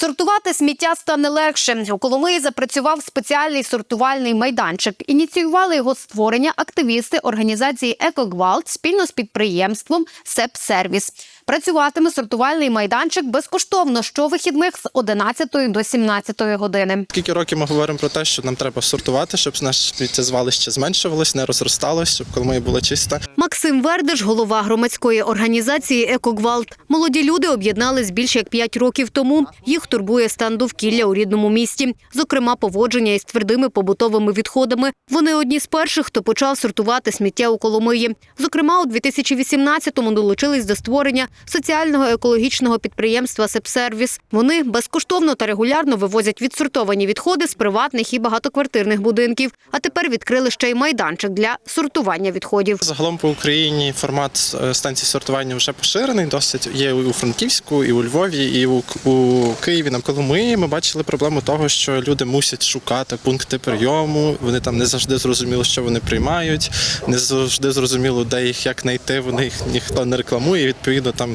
Сортувати сміття стане легше. У Коломиї запрацював спеціальний сортувальний майданчик. Ініціювали його створення активісти організації «Екогвалт» спільно з підприємством «Сепсервіс». Працюватиме сортувальний майданчик безкоштовно щовихідних з 11 до 17 години. Скільки років ми говоримо про те, що нам треба сортувати, щоб наше сміттєзвалище зменшувалось, не розросталось, щоб Коломия була чиста. Максим Вердиш, голова громадської організації «Екогвалт». Молоді люди об'єднались більше як 5 років тому. Їх турбує стан довкілля у рідному місті, зокрема поводження із твердими побутовими відходами. Вони одні з перших, хто почав сортувати сміття у Коломиї. Зокрема, у 2018-му долучились до створення соціального екологічного підприємства «Сепсервіс». Вони безкоштовно та регулярно вивозять відсортовані відходи з приватних і багатоквартирних будинків. А тепер відкрили ще й майданчик для сортування відходів. Загалом по Україні формат е, станцій сортування вже поширений. Досить є у Франківську, і у Львові, і у, Києві на Коломиї. Ми бачили проблему того, що люди мусять шукати пункти прийому. Вони там не завжди зрозуміло, що вони приймають, не завжди зрозуміло, де їх як знайти. Вони їх ніхто не рекламує. Відповідно, там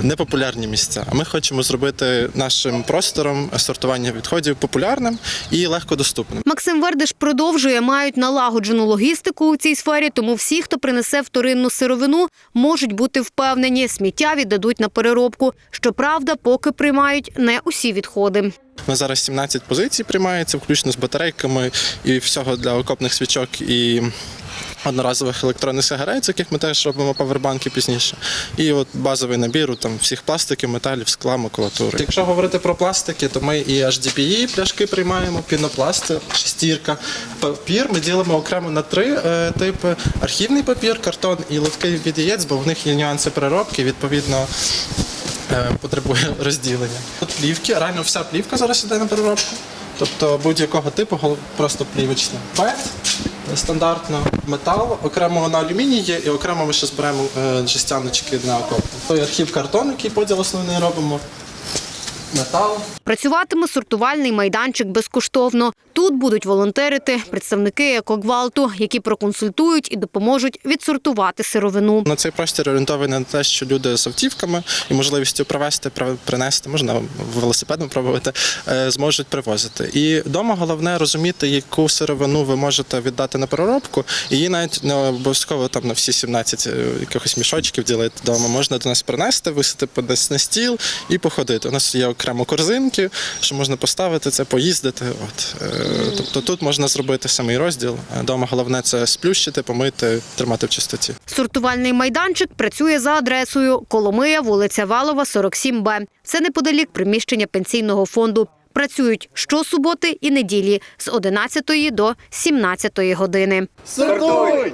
непопулярні місця. А ми хочемо зробити нашим простором сортування відходів популярним і легкодоступним. Максим Вердиш продовжує, мають налагоджену логістику у цій сфері, тому всі, хто принесе вторинну сировину, можуть бути впевнені, сміття віддадуть на переробку. Щоправда, поки приймають не усі відходи. На зараз 17 позицій приймається, включно з батарейками і всього для окопних свічок і одноразових електронних сигарет, з яких ми теж робимо павербанки пізніше. І от базовий набір там всіх пластиків, металів, скла, макулатури. Якщо говорити про пластики, то ми і HDPE пляшки приймаємо, пінопласти, шестірка. Папір ми ділимо окремо на три е, типи: архівний папір, картон і лотки від яєць, бо в них є нюанси переробки. Відповідно, е, потребує розділення. Тут плівки, реально вся плівка зараз іде на переробку. Тобто будь-якого типу, просто плівочна. ПЕТ, стандартно, метал, окремо на алюміній є, і окремо ми ще зберемо е, жестяночки на окоп. Той архів картон, який поділ основний робимо. Метал, Працюватиме сортувальний майданчик безкоштовно. Тут будуть волонтерити представники екогвалту, які проконсультують і допоможуть відсортувати сировину. На цей простір орієнтований на те, що люди з автівками і можливістю привезти, при- принести, можна велосипедом пробувати, е, зможуть привозити. І вдома головне розуміти, яку сировину ви можете віддати на переробку. Її навіть не обов'язково там на всі 17 е, якихось мішочків ділити вдома. Можна до нас принести, висити десь на стіл і походити. У нас є окремо корзинки, що можна поставити це, поїздити. От е, тобто тут можна зробити самий розділ. Дома головне це сплющити, помити, тримати в чистоті. Сортувальний майданчик працює за адресою Коломия, вулиця Валова, 47Б. Це неподалік приміщення пенсійного фонду. Працюють щосуботи і неділі з 11 до 17 години. Сортуй!